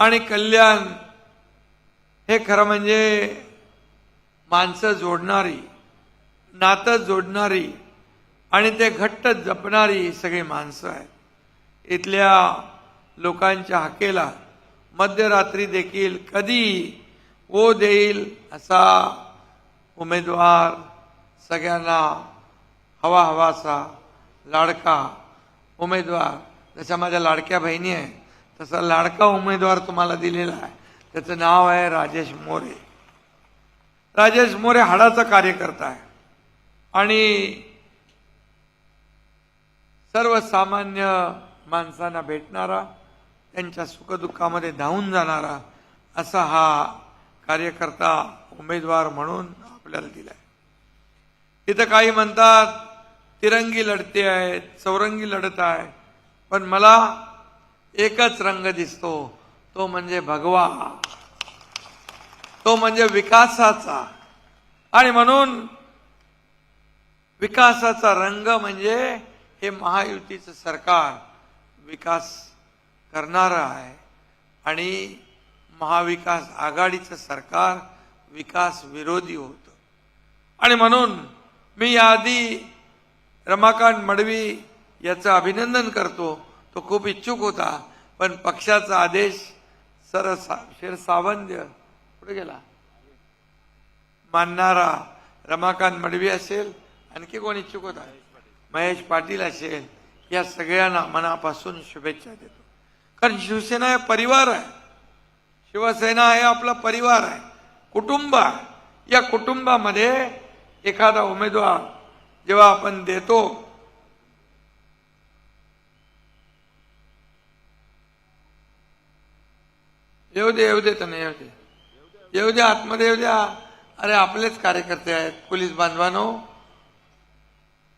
आणि कल्याण हे खरं म्हणजे माणसं जोडणारी नातं जोडणारी आणि ते घट्ट जपणारी ही सगळी माणसं आहेत. इथल्या लोकांच्या हाकेला मध्यरात्री देखील कधी ओ देईल असा उमेदवार सगळ्यांना हवा हवासा लाडका उमेदवार. जशा माझ्या लाडक्या बहिणी आहेत तसा लाडका उमेदवार तुम्हाला दिलेला आहे. त्याचं नाव आहे राजेश मोरे. राजेश मोरे हाडाचा कार्यकर्ता आहे. आणि सर्वसामान्य माणसांना भेटणारा त्यांच्या सुखदुःखामध्ये धावून जाणारा असा हा कार्यकर्ता उमेदवार म्हणून आपल्याला दिलाय. इथं काही म्हणतात तिरंगी लढते आहेत चौरंगी लढत आहे. पण मला एकच रंग दिसतो. तो म्हणजे भगवा तो म्हणजे विकासाचा. आणि म्हणून विकासाचा रंग म्हणजे हे महायुतीचं सरकार विकास करणारं आहे. आणि महाविकास आघाडीचं सरकार विकास विरोधी होतं. आणि म्हणून मी याआधी रमाकांत मडवी याचं अभिनंदन करतो. तो खूप इच्छुक होता. पण पक्षाचा आदेश सर शेर सावंत कुठे गेला? मानणारा रमाकांत मडवी असेल आणखी कोण इच्छुक होता? महेश पाटील असेल या सगळ्यांना मनापासून शुभेच्छा देतो. कारण शिवसेना हे परिवार आहे. शिवसेना हे आपला परिवार आहे. कुटुंब आहे. या कुटुंबामध्ये एखादा उमेदवार जेव्हा आपण देतो येऊ दे येऊ दे तर नाही येऊ दे. येऊ द्या आतमध्ये येऊ द्या. अरे आपलेच कार्यकर्ते आहेत पोलीस बांधवानो.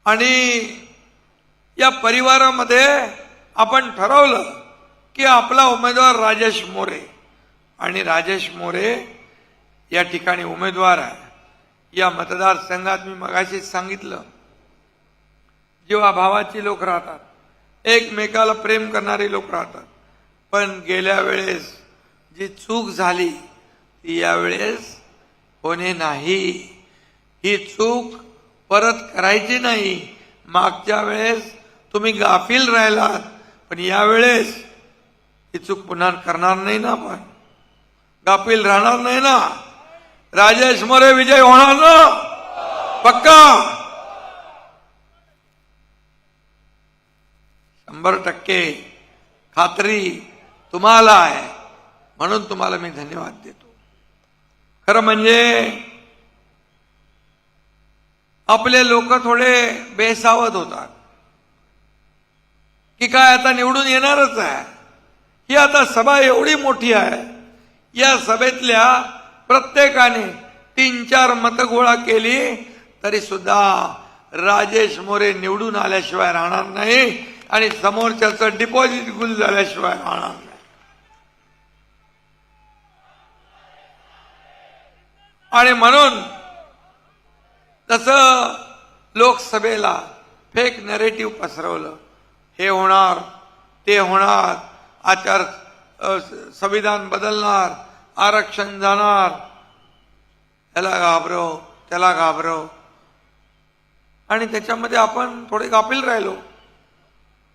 आणि या परिवारामध्ये आपण ठरवलं की आपला उमेदवार राजेश मोरे. आणि राजेश मोरे या ठिकाणी उमेदवार आहे. या मतदारसंघात मी मगाशीच सांगितलं जेव्हा भावाची लोक राहतात एकमेकाला प्रेम करणारे लोक राहतात पण गेल्या वेळेस जी चूक झाली ती यावेळेस होणे नाही. ही चूक परत करायची नाही. मागच्या वेळेस तुम्ही गाफील राहिलात पण यावेळेस ही चूक पुन्हा करणार नाही ना आपण. गाफील राहणार नाही ना. राजेश मोरे विजय होणार ना. पक्का? शंभर टक्के खात्री तुम्हाला आहे. म्हणून तुम्हाला मी धन्यवाद देतो. खरं म्हणजे आपले लोक थोडे बेसावत होतात. की काय आता निवडून येणारच आहे. ही आता सभा एवढी मोठी आहे. या सभेतल्या प्रत्येकाने तीन चार मतं गोळा केली तरी सुद्धा राजेश मोरे निवडून आल्याशिवाय राहणार नाही आणि समोरच्याचं डिपॉझिट गुल झाल्याशिवाय राहणार नाही. आणि म्हणून तसं लोकसभेला फेक नरेटिव्ह पसरवलं. हे होणार ते होणार आचार संविधान बदलणार आरक्षण जाणार. त्याला घाबरव त्याला घाबरव. आणि त्याच्यामध्ये आपण थोडे गाफील राहिलो.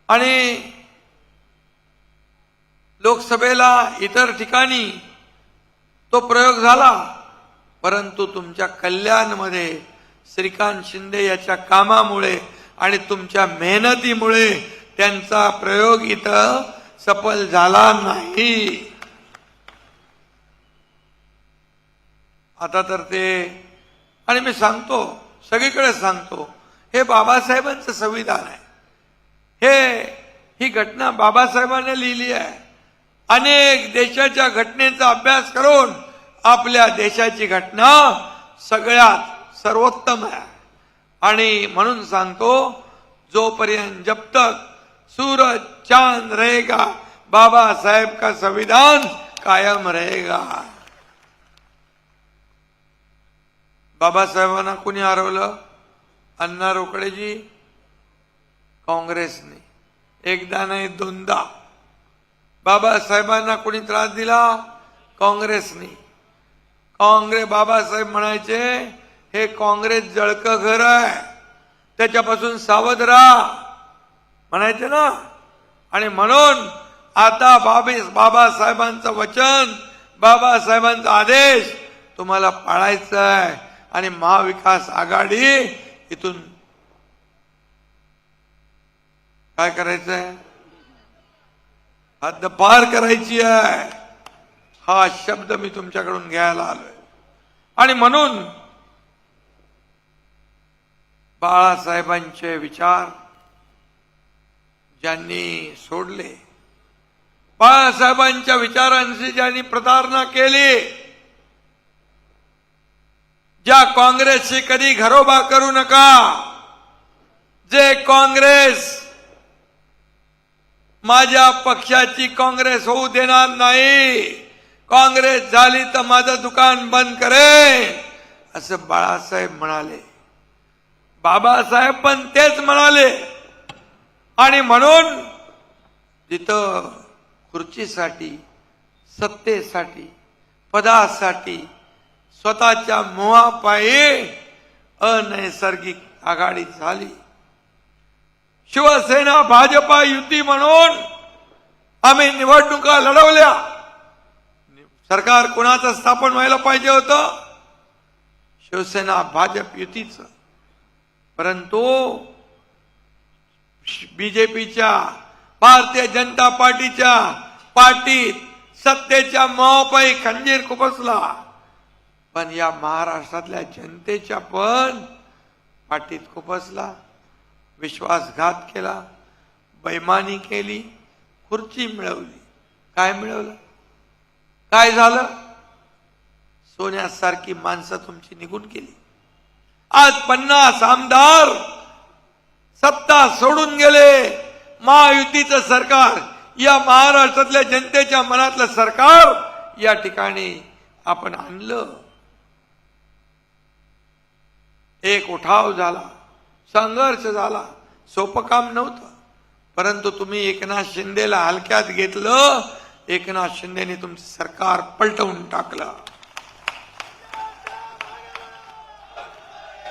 आणि लोकसभेला इतर ठिकाणी तो प्रयोग झाला. परंतु तुमच्या कल्याणमध्ये श्रीकांत शिंदे याच्या कामामुळे आणि तुमच्या मेहनतीमुळे त्यांचा प्रयोग इथं सफल झाला नाही. आता तर ते आणि मी सांगतो सगळीकडे सांगतो हे बाबासाहेबांचं संविधान आहे. हे ही घटना बाबासाहेबांनी लिहिली आहे. अनेक देशाच्या घटनेचा अभ्यास करून आपल्या देशाची घटना सगळ्यात सर्वोत्तम आहे. आणि म्हणून सांगतो जोपर्यंत जब तक सूरज चांद रहेगा बाबासाहेब का संविधान कायम रहेगा. बाबासाहेबांना कुणी हरवलं? अण्णा रोकडेजी? काँग्रेसने. एकदा नाही दोनदा. बाबासाहेबांना कुणी त्रास दिला? काँग्रेसने. काँग्रेस बाबासाहेब म्हणायचे हे काँग्रेस जळकं घर आहे. त्याच्यापासून सावध राहा. म्हणायचे ना? आणि म्हणून आता बाबी बाबासाहेबांचं वचन बाबासाहेबांचा आदेश तुम्हाला पाळायचा आहे. आणि महाविकास आघाडी इथून काय करायचं आहे हद्दपार करायची आहे. हा शब्द मी तुमच्याकडून घ्यायला आलोय. आणि म्हणून बाळासाहेबांचे विचार ज्यांनी सोडले बाळासाहेबांच्या विचारांशी ज्यांनी प्रतारणा केली ज्या काँग्रेसशी कधी घरोबा करू नका जे काँग्रेस माझ्या पक्षाची काँग्रेस होऊ देणार नाही काँग्रेस झाली तर माझं दुकान बंद करे असं बाळासाहेब म्हणाले. बाबासाहेब पण तेच म्हणाले. आणि म्हणून तिथं खुर्चीसाठी सत्तेसाठी पदासाठी स्वतःच्या मोहापायी अनैसर्गिक आघाडी झाली. शिवसेना भाजपा युती म्हणून आम्ही निवडणुका लढवल्या. सरकार कोणाचं स्थापन व्हायला पाहिजे होतं? शिवसेना भाजप युतीचं. परंतु बीजेपीच्या भारतीय जनता पार्टीच्या पार्टीत सत्तेच्या मोहापायी खंजीर खुपसला. पण या महाराष्ट्रातल्या जनतेच्या पण पाठीत खुपसला. विश्वासघात केला. बैमानी केली. खुर्ची मिळवली. काय मिळवलं? काय झालं? सोन्यासारखी माणसं तुमची निघून गेली. आज पन्नास आमदार सत्ता सोडून गेले. महायुतीचं सरकार या महाराष्ट्रातल्या जनतेच्या मनातलं सरकार या ठिकाणी आपण आणलं. एक उठाव झाला संघर्ष झाला सोपं काम नव्हतं. परंतु तुम्ही एकनाथ शिंदेला हलक्यात घेतलं एकनाथ शिंदेने तुमचं सरकार पलटवून टाकलं.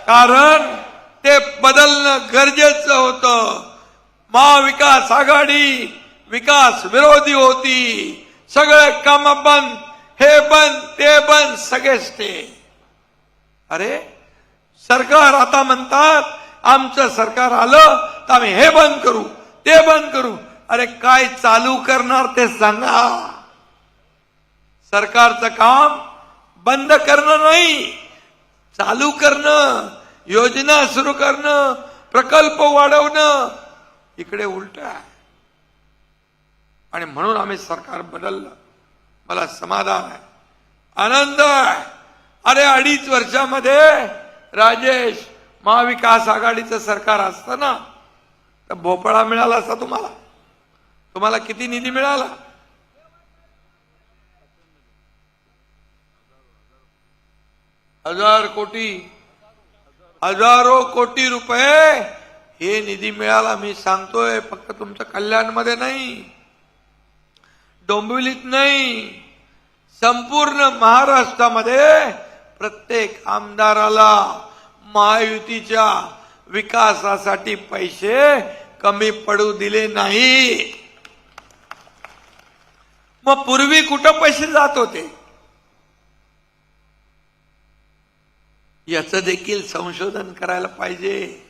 कारण ते बदलणं गरजेचं होतं. महाविकास आघाडी विकास विरोधी होती. सगळे काम बंद हे बंद ते बंद सगळेच ते. अरे सरकार आता म्हणतात आमचं सरकार आलं तर आम्ही हे बंद करू ते बंद करू. अरे काय चालू करणार ते सांगा. सरकारचं काम बंद करणं नाही चालू करणं योजना सुरू करणं प्रकल्प वाढवणं इकडे उलट आहे. आणि म्हणून आम्ही सरकार बदललं. मला समाधान आहे आनंद आहे. अरे अडीच वर्षामध्ये राजेश महाविकास आघाडीचं सरकार असतं ना तर भोपळा मिळाला असता तुम्हाला. तुम्हाला किती निधी मिळाला? हजार कोटी. हजारो कोटी रुपये हे निधी मिळाला मी सांगतोय फक्त तुमच्या कल्याणमध्ये नाही. डोंबिवलीत नाही. संपूर्ण महाराष्ट्रामध्ये प्रत्येक आमदाराला महायुतीच्या विकासासाठी पैसे कमी पडू दिले नाही मग पूर्वी कुठं पैसे जात होते? याचं देखील संशोधन करायला पाहिजे.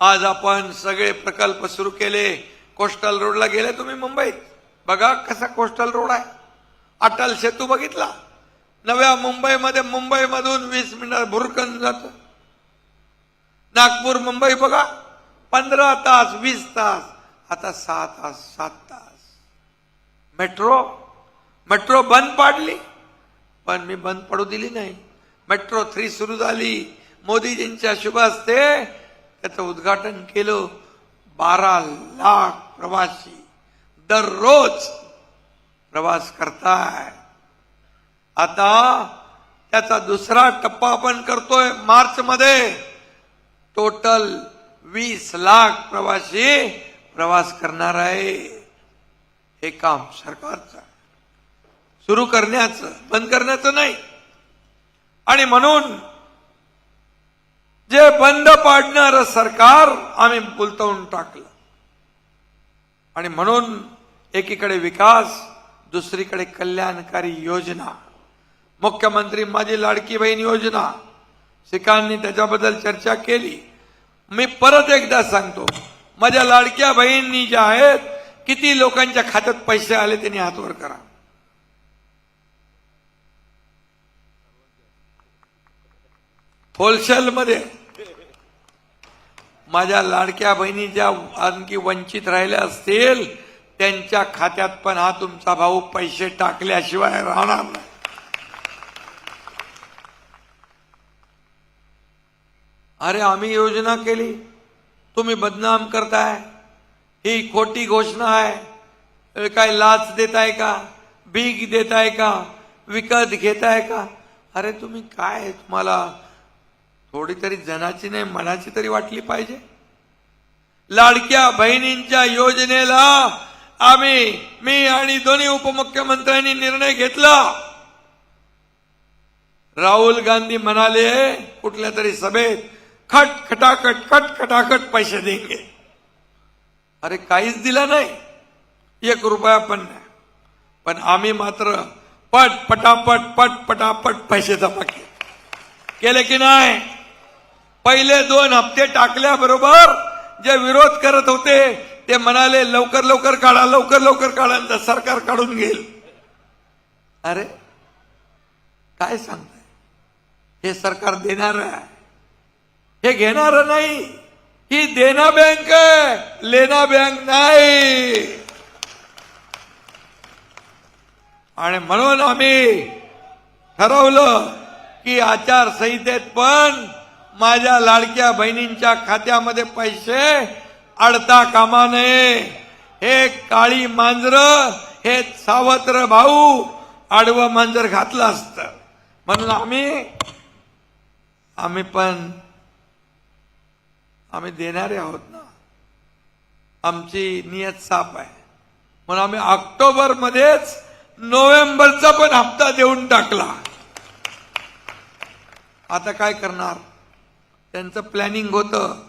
आज आपण सगळे प्रकल्प सुरू केले. कोस्टल रोडला गेले तुम्ही मुंबईत. बघा कसा कोस्टल रोड आहे. अटल सेतू बघितला? नव्या मुंबईमध्ये मुंबईमधून वीस मिनिटात भुरकन जात. नागपूर मुंबई बघा. पंधरा तास वीस तास. आता सहा तास सात तास. मेट्रो मेट्रो बंद पाडली. पण मी बंद पडू दिली नाही. मेट्रो थ्री सुरू झाली. मोदीजींच्या शुभ हस्ते त्याचं उद्घाटन केलं बारा लाख प्रवासी. दररोज प्रवास करताय. आता त्याचा दुसरा टप्पा आपण करतोय मार्च मध्ये टोटल वीस लाख प्रवासी प्रवास करणार आहे हे काम सरकारचं. सुरू करण्याचं बंद करण्याचं नाही. आणि म्हणून जे बंद पाडणारं सरकार आम्ही बुलतवून टाकलं. आणि म्हणून एकीकडे विकास दुसरीकडे कल्याणकारी योजना मुख्यमंत्री माझी लाडकी बहीण योजना शिकांनी त्याच्याबद्दल चर्चा केली. मी परत एकदा सांगतो माझ्या लाडक्या बहिणी ज्या आहेत किती लोकांच्या खात्यात पैसे आले त्यांनी हातवर करा. होलसेलमध्ये माझ्या लाडक्या बहिणी ज्या आणखी वंचित राहिल्या असतील त्यांच्या खात्यात पण हा तुमचा भाऊ पैसे टाकल्याशिवाय राहणार नाही. अरे आम्ही योजना केली. तुम्ही बदनाम करताय. ही खोटी घोषणा आहे. काय लाच देताय का? भीक देताय का? विकत घेताय का? अरे तुम्ही काय तुम्हाला? थोडी तरी जनाची नाही मनाची तरी वाटली पाहिजे. लाडक्या बहिणींच्या योजनेला आम्ही मी आणि दोन्ही उपमुख्यमंत्र्यांनी निर्णय घेतला. राहुल गांधी म्हणाले कुठल्या तरी सभेत खट खटाखट खट खटाखट पैसे देंगे. अरे काहीच दिलं नाही. एक रुपया पण नाही. पण आम्ही मात्र पट पटापट पट पटापट पैसे जमा केले. केले की नाही? पहिले दोन हप्ते टाकल्याबरोबर जे विरोध करत होते ते म्हणाले लवकर लवकर काढा लवकर लवकर काढा. तर सरकार काढून घेईल. अरे काय सांगताय? हे सरकार देणार आहे. हे घेणार नाही. ही देना बँक आहे लेना बँक नाही. आणि म्हणून आम्ही ठरवलं की आचारसंहितेत पण माझ्या लाडक्या बहिणींच्या खात्यामध्ये पैसे अडता कामा नये. हे काळी मांजर हे सावत्र भाऊ आडवं मांजर घातलं असतं. म्हणून आम्ही आम्ही पण आम्ही देणारे आहोत ना. आमची नियत साफ आहे. म्हणून आम्ही ऑक्टोबर मध्येच नोव्हेंबरचा पण हप्ता देऊन टाकला. आता काय करणार? त्यांचं प्लॅनिंग होतं.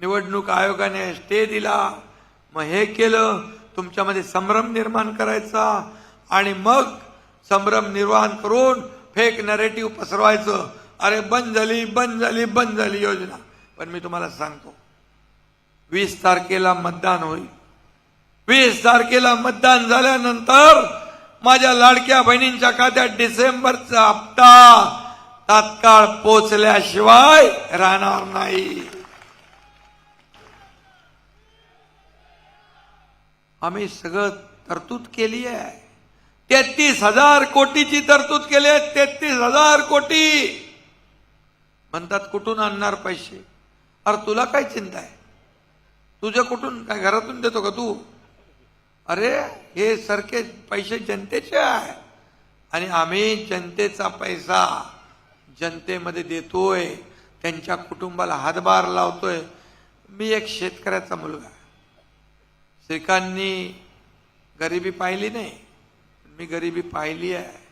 निवडणूक आयोगाने स्टे दिला. मग हे केलं. तुमच्यामध्ये संभ्रम निर्माण करायचा. आणि मग संभ्रम निर्माण करून फेक नरेटिव्ह पसरवायचं. अरे बंद झाली बंद झाली बंद झाली योजना. पण मी तुम्हाला सांगतो. वीस तारखेला मतदान होईल. वीस तारखेला मतदान झाल्यानंतर माझ्या लाडक्या बहिणींच्या खात्यात डिसेंबरचा हप्ता तात्काळ पोचल्याशिवाय राहणार नाही. आम्ही सगळं तरतूद केली आहे. तेहतीस हजार कोटीची तरतूद केली आहे. तेहतीस हजार कोटी. म्हणतात कुठून आणणार पैसे? अरे तुला काय चिंता आहे? तुझ्या कुठून काय घरातून देतो का तू? अरे हे सरके पैसे जनतेचे आहे. आणि आम्ही जनतेचा पैसा जनतेमध्ये देतोय. त्यांच्या कुटुंबाला हातभार लावतोय. मी एक शेतकऱ्याचा मुलगा आहे. श्रीकांतनी गरिबी पाहिली नाही. मी गरिबी पाहिली आहे.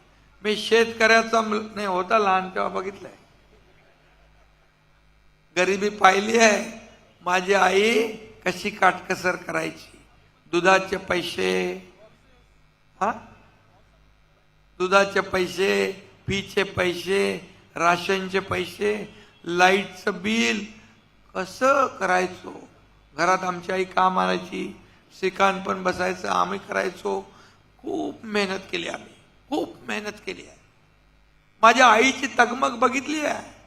मी शेतकऱ्याचा मुल नाही होता लहान तेव्हा बघितलंय. गरिबी पाहिली आहे. माझी आई कशी काटकसर करायची? दुधाचे पैसे हा? दुधाचे पैसे फीचे पैसे राशनचे पैसे लाईटचं बिल कसं करायचो? घरात आमची आई काम आणायची श्रीकांत पण बसायचं आम्ही करायचो. खूप मेहनत केली आम्ही. खूप मेहनत केली आहे. माझ्या आईची तगमग बघितली आहे.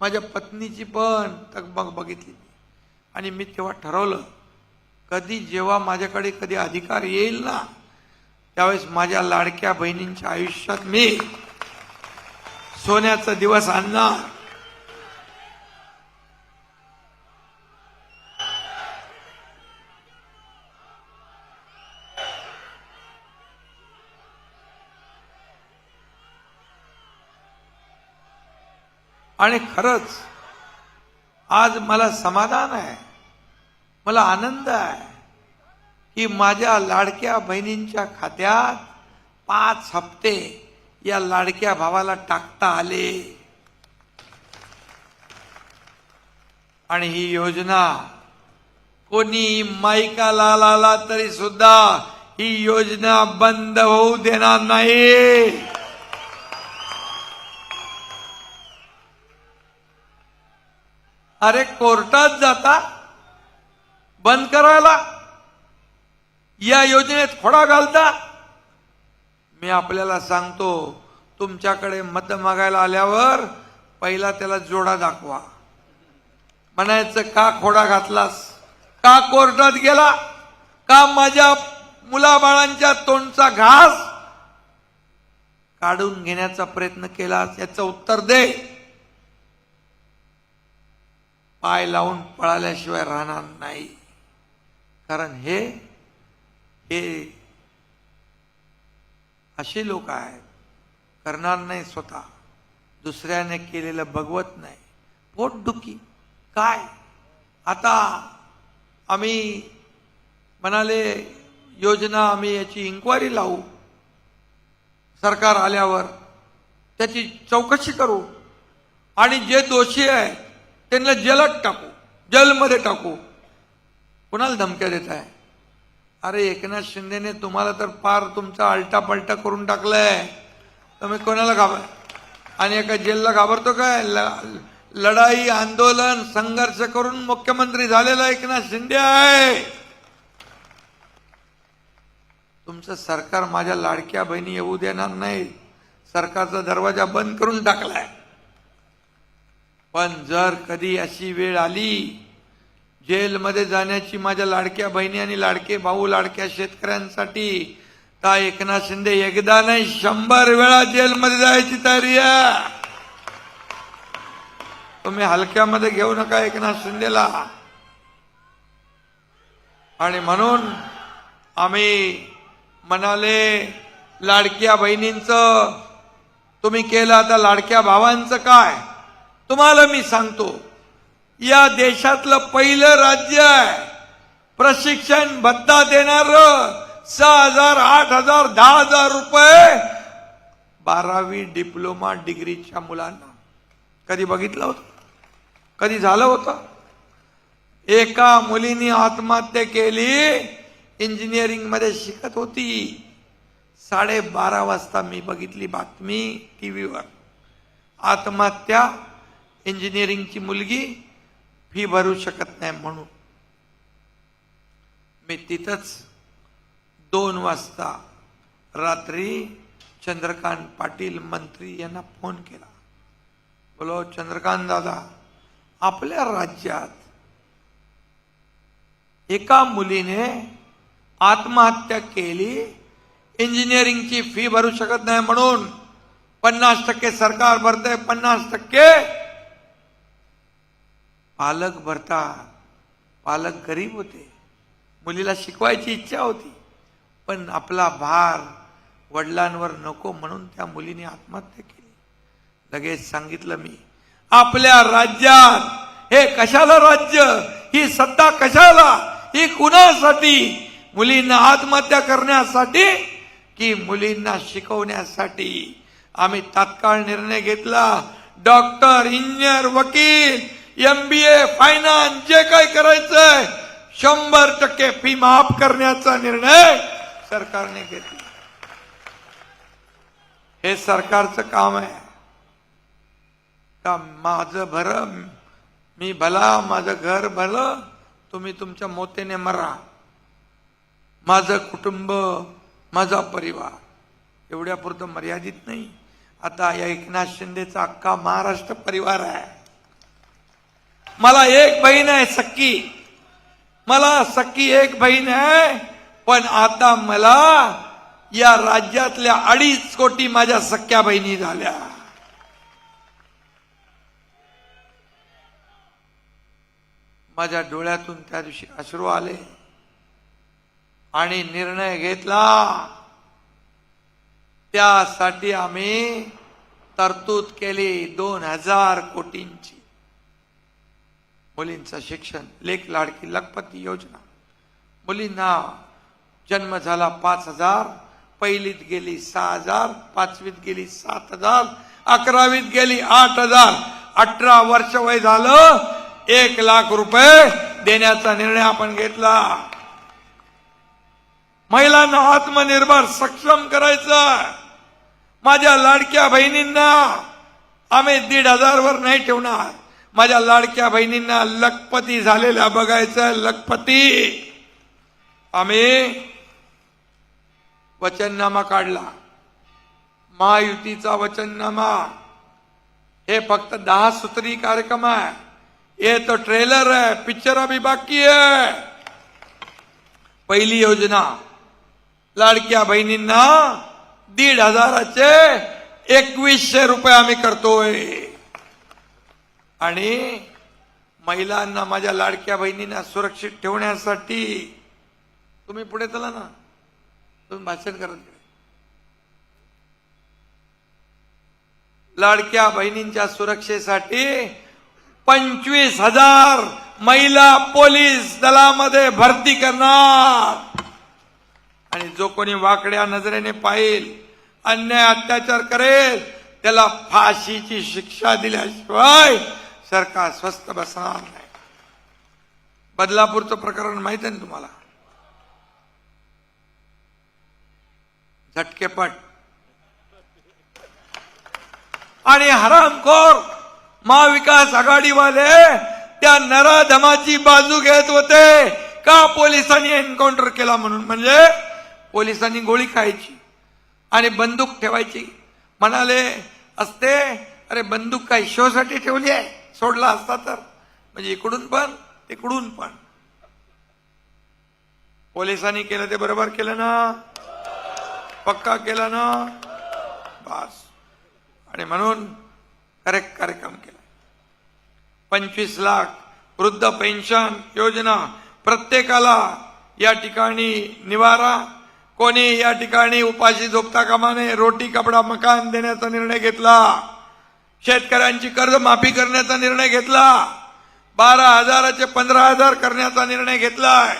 माझ्या पत्नीची पण तगमग बघितली. आणि मी तेव्हा ठरवलं कधी जेव्हा माझ्याकडे कधी अधिकार येईल ना त्यावेळेस माझ्या लाडक्या बहिणींच्या आयुष्यात मी सोन्याचा दिवस आणणार. आणि खरंच आज मला समाधान आहे. मला आनंद आहे की माझ्या लाडक्या बहिणींच्या खात्यात पाच हप्ते या लाडक्या भावाला टाकता आले. आणि ही योजना कोणी माईकाला लाला तरी सुद्धा ही योजना बंद होऊ देणार नाही. अरे कोर्टात जाता बंद करायला. या योजनेत खोडा घालता. मी आपल्याला सांगतो तुमच्याकडे मत मागायला आल्यावर पहिला त्याला जोडा दाखवा. म्हणायचं का खोडा घातलास? का कोर्टात गेला? का माझ्या मुलाबाळांच्या तोंडचा घास? काढून घेण्याचा प्रयत्न केलास याचं उत्तर दे. पाय लावून पळाल्याशिवाय राहणार नाही. कारण हे हे असे लोक आहेत. करणार नाही स्वतः. दुसऱ्याने केलेलं बघवत नाही. पोटदुखी काय? आता आम्ही म्हणाले योजना आम्ही याची इन्क्वायरी लावू. सरकार आल्यावर त्याची चौकशी करू. आणि जे दोषी आहे त्यांना जलात टाकू जलमध्ये टाकू. कुणाला धमक्या देत आहे अरे एकनाथ शिंदेने तुम्हाला तर पार तुमचा आलटा पलटा करून टाकलाय. तुम्ही कोणाला घाबर आणि एका जेलला घाबरतो काय? लढाई आंदोलन संघर्ष करून मुख्यमंत्री झालेला एकनाथ शिंदे आहे. तुमचं सरकार माझ्या लाडक्या बहिणी येऊ देणार नाही. सरकारचा दरवाजा बंद करून टाकलाय. पण जर कधी अशी वेळ आली जेलमध्ये जाण्याची माझ्या लाडक्या बहिणी आणि लाडके भाऊ लाडक्या शेतकऱ्यांसाठी तर एकनाथ शिंदे एकदा नाही शंभर वेळा जेलमध्ये जायची तयारी आहे. तुम्ही हलक्यामध्ये घेऊ नका एकनाथ शिंदेला. आणि म्हणून आम्ही म्हणाले लाडक्या बहिणींचं तुम्ही केलं आता लाडक्या भावांचं काय? तुम्हाला मी सांगतो या देशातलं पहिलं राज्य आहे. प्रशिक्षण भत्ता देणार सहा हजार आठ हजार दहा हजार रुपये. बारावी डिप्लोमा डिग्रीच्या मुलांना. कधी बघितलं होतं? कधी झालं होतं? एका मुलीने आत्महत्या केली इंजिनिअरिंगमध्ये शिकत होती. साडेबारा वाजता मी बघितली बातमी टी व्हीवर आत्महत्या इंजिनिअरिंगची मुलगी फी भरू शकत नाही म्हणून. मी तिथंच दोन वाजता रात्री चंद्रकांत पाटील मंत्री यांना फोन केला. बोलो चंद्रकांत दादा आपल्या राज्यात एका मुलीने आत्महत्या केली इंजिनिअरिंगची फी भरू शकत नाही म्हणून पन्नास टक्के सरकार भरतंय पन्नास टक्के पालक भरतात पालक गरीब होते. मुलीला शिकवायची इच्छा होती पण आपला भार वडिलांवर नको म्हणून त्या मुलीने आत्महत्या केली. लगेच सांगितलं मी आपल्या राज्यात हे कशाला राज्य? ही सत्ता कशाला? ही कुणासाठी? मुलींना आत्महत्या करण्यासाठी की मुलींना शिकवण्यासाठी? आम्ही तात्काळ निर्णय घेतला. डॉक्टर इंजिनियर वकील एम बी ए फायनान्स जे काय करायचंय शंभर टक्के फी माफ करण्याचा निर्णय सरकारने घेतला. हे सरकारचं काम आहे. का माझं भर मी भला माझं घर भलं तुम्ही तुमच्या मोतेने मरा. माझं कुटुंब माझा परिवार एवढ्या पुरतं मर्यादित नाही. आता या एकनाथ शिंदेचा अख्खा महाराष्ट्र परिवार आहे. मला एक बहीण आहे सक्की मला सक्की एक बहीण आहे पण आता मला या राज्यातल्या अडीच कोटी माझ्या सख्या बहिणी झाल्या. माझ्या डोळ्यातून त्या दिवशी अश्रू आले आणि निर्णय घेतला. त्यासाठी आम्ही तरतूद केली दोन हजार कोटींची. मुलींचं शिक्षण लेख लाडकी लखपती योजना. मुलींना जन्म झाला पाच हजार पहिलीत गेली सहा हजार पाचवीत गेली सात हजार अकरावीत गेली आठ हजार. अठरा वर्ष वय झालं एक लाख रुपये देण्याचा निर्णय आपण घेतला. महिलांना आत्मनिर्भर सक्षम करायचं. माझ्या लाडक्या बहिणींना आम्ही दीड हजार वर नाही ठेवणार. माझ्या लाडक्या बहिणींना लखपती झालेल्या बघायचं लखपती. आम्ही वचननामा काढला. महायुतीचा वचननामा. हे फक्त दहा सूत्री कार्यक्रम आहे. हे तो ट्रेलर आहे पिक्चर अभी बाकी आहे. पहिली योजना लाडक्या बहिणींना दीड हजाराचे एकवीसशे रुपये आम्ही करतोय. आणि महिलांना माझ्या लाडक्या बहिणींना सुरक्षित ठेवण्यासाठी तुम्ही पुढे चला ना. तुम्ही भाषण करत लाडक्या बहिणींच्या सुरक्षेसाठी पंचवीस हजार महिला पोलीस दलामध्ये भरती करणार. आणि जो कोणी वाकड्या नजरेने पाहिल अन्याय अत्याचार करेल त्याला फाशीची शिक्षा दिल्याशिवाय सरकार स्वस्त बसणार नाही. बदलापूरचं प्रकरण माहीत आहे ना तुम्हाला? झटकेपट. आणि हरामखोर महाविकास आघाडीवाले त्या नराधमाची बाजू घेत होते. का पोलिसांनी एन्काउंटर केला म्हणून? म्हणजे पोलिसांनी गोळी खायची आणि बंदूक ठेवायची. म्हणाले असते अरे बंदूक काय शोसाठी ठेवली आहे? सोडला असता तर. म्हणजे इकडून पण तिकडून पण. पोलिसांनी केलं ते बरोबर केलं ना. पक्का केला ना. बस. आणि म्हणून करेक्ट कार्यक्रम केला. पंचवीस लाख वृद्ध पेन्शन योजना प्रत्येकाला या ठिकाणी निवारा. कोणी या ठिकाणी उपाशी झोपता कामा नये रोटी कपडा मकान देण्याचा निर्णय घेतला. शेतकऱ्यांची कर्ज माफी करण्याचा निर्णय घेतला. बारा हजाराचे पंधरा हजार करण्याचा निर्णय घेतलाय.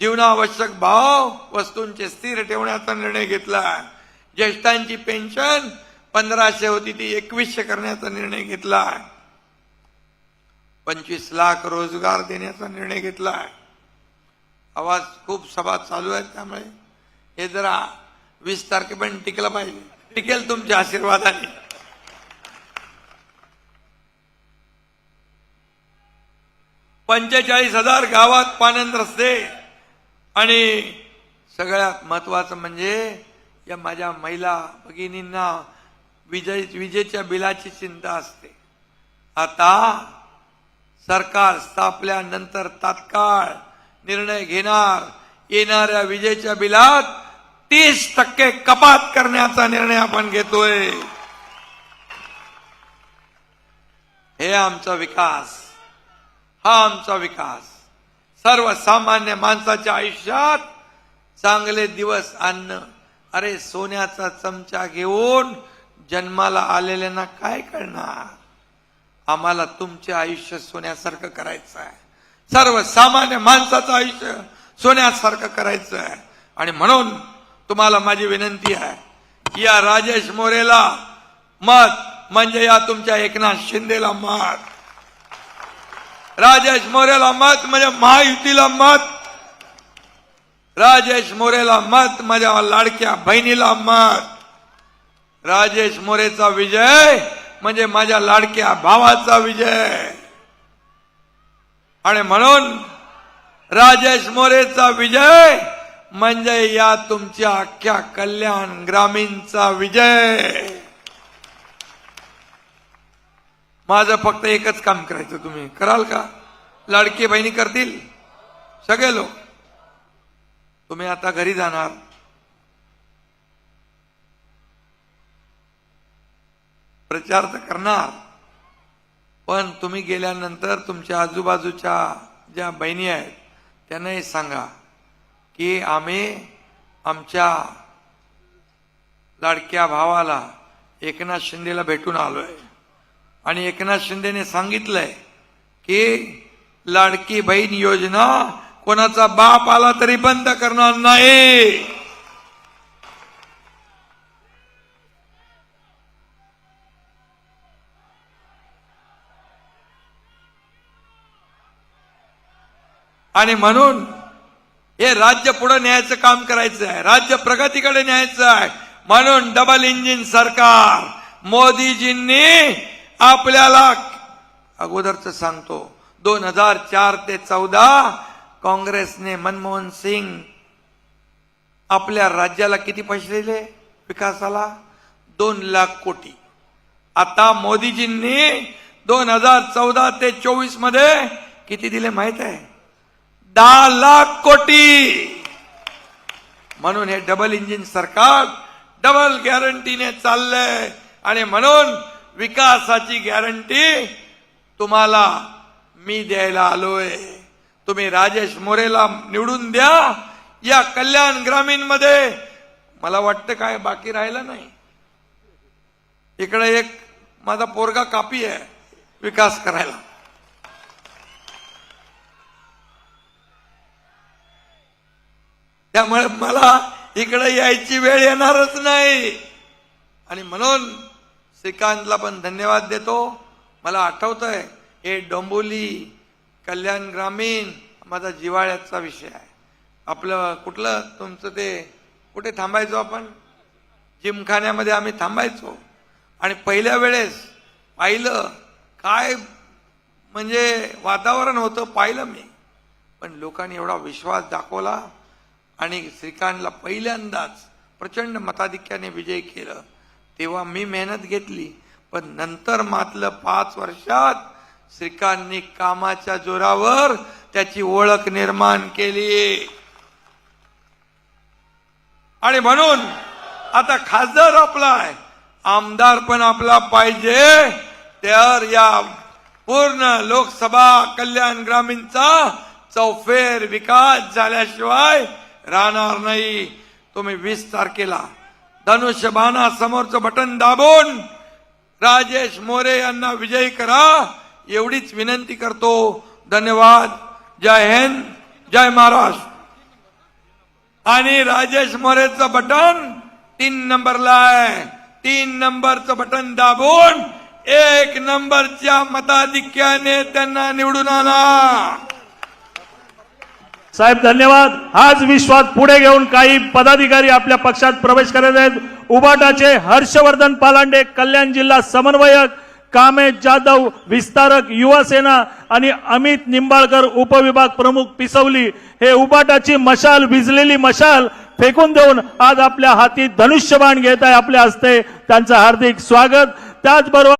जीवनावश्यक भाव वस्तूंचे स्थिर ठेवण्याचा निर्णय घेतलाय. ज्येष्ठांची पेन्शन पंधराशे होती ती एकवीसशे करण्याचा निर्णय घेतलाय. पंचवीस लाख रोजगार देण्याचा निर्णय घेतलाय. आवाज खूप सभा चालू आहे त्यामुळे. हे जरा वीस तारखेपर्यंत टिकलं पाहिजे. टिकेल तुमच्या आशीर्वादाने. पंचेचाळीस हजार गावात पानंद रस्ते. आणि सगळ्यात महत्वाचं म्हणजे या माझ्या महिला भगिनींना विजय विजेच्या बिलाची चिंता असते. आता सरकार स्थापल्यानंतर तात्काळ निर्णय घेणार. येणाऱ्या विजेच्या बिलात तीस टक्के कपात करण्याचा निर्णय आपण घेतोय. हे आमचा विकास. हा आमचा विकास. सर्वसामान्य माणसाच्या आयुष्यात चांगले दिवस आणणं. अरे सोन्याचा चमचा घेऊन जन्माला आलेल्यांना काय करणार? आम्हाला तुमचे आयुष्य सोन्यासारखं करायचं आहे. सर्वसामान्य माणसाचं आयुष्य सोन्यासारखं करायचं आहे. आणि म्हणून तुम्हाला माझी विनंती आहे या राजेश मोरेला मत म्हणजे या तुमच्या एकनाथ शिंदेला मत. राजेश मोरेला मत म्हणजे महायुतीला मत. राजेश मोरेला मत म्हणजे माझ्या लाडक्या बहिणीला मत. राजेश मोरेचा विजय म्हणजे माझ्या लाडक्या भावाचा विजय. आणि म्हणून राजेश मोरेचा विजय म्हणजे या तुमच्या अख्ख्या कल्याण ग्रामीणचा विजय. माझं फक्त एकच काम करायचं तुम्ही. कराल का? लाडकी बहिणी करतील. सगळे लोक. तुम्ही आता घरी जाणार. प्रचार तर करणार. पण तुम्ही गेल्यानंतर तुमच्या आजूबाजूच्या ज्या बहिणी आहेत त्यांनाही सांगा की आम्ही आमच्या लाडक्या भावाला एकनाथ शिंदेला भेटून आलोय. आणि एकनाथ शिंदेने सांगितलंय की लाडकी बहीण योजना कोणाचा बाप आला तरी बंद करणार नाही. आणि म्हणून हे राज्य पुढे न्यायचं काम करायचं आहे राज्य प्रगतीकडे न्यायचं आहे. म्हणून डबल इंजिन सरकार मोदीजींनी आपल्याला अगोदरच सांगतो. दोन हजार चार ते चौदा काँग्रेसने मनमोहन सिंग आपल्या राज्याला किती पैसे दिले? विकासाला दोन लाख कोटी. आता मोदीजींनी दोन हजार चौदा ते चोवीसमध्ये किती दिले माहीत आहे? दहा लाख कोटी. म्हणून हे डबल इंजिन सरकार डबल गॅरंटीने चाललंय. आणि म्हणून विकासाची गॅरंटी तुम्हाला मी द्यायला आलोय. तुम्ही राजेश मोरेला निवडून द्या. या कल्याण ग्रामीणमध्ये मला वाटतं काय बाकी राहिलं नाही. इकडे एक माझा पोरगा कापी आहे विकास करायला. त्यामुळे मला इकडे यायची वेळ येणारच नाही. आणि म्हणून श्रीकांतला पण धन्यवाद देतो. मला आठवतंय हे डोंबोली कल्याण ग्रामीण माझा जिवाळ्याचा विषय आहे. आपलं कुठलं तुमचं ते कुठे थांबायचो आपण? जिमखान्यामध्ये आम्ही थांबायचो. आणि पहिल्या वेळेस पाहिलं काय म्हणजे वातावरण होतं पाहिलं मी. पण लोकांनी एवढा विश्वास दाखवला आणि श्रीकांतला पहिल्यांदाच प्रचंड मताधिक्याने विजय केलं. तेव्हा मी मेहनत घेतली. पण नंतर मातलं पाच वर्षात श्रीकांतनी कामाच्या जोरावर त्याची ओळख निर्माण केली. आणि म्हणून आता खासदार आपला आहे आमदार पण आपला पाहिजे. तर या पूर्ण लोकसभा कल्याण ग्रामीणचा चौफेर विकास झाल्याशिवाय राहणार नाही. तुम्ही वीस तारखेला धनुष्यबाणा समोरचं बटन दाबून राजेश मोरे यांना विजयी करा. एवढीच विनंती करतो. धन्यवाद. जय हिंद. जय महाराष्ट्र. आणि राजेश मोरेचं बटन तीन नंबरला आहे. तीन नंबरचं बटन दाबून एक नंबरच्या मताधिक्याने त्यांना निवडून आणा. साहेब धन्यवाद. हाच विश्वास पुढे घेऊन काही पदाधिकारी आपल्या पक्षात प्रवेश करत आहेत. उबाटाचे हर्षवर्धन पालांडे कल्याण जिल्हा समन्वयक कामेश जाधव विस्तारक युवासेना आणि अमित निंबाळकर उपविभाग प्रमुख पिसवली. हे उबाटाची मशाल विजलेली मशाल फेकून देऊन आज आपल्या हाती धनुष्यबाण घेत आहे आपल्या हस्ते. त्यांचं हार्दिक स्वागत. त्याचबरोबर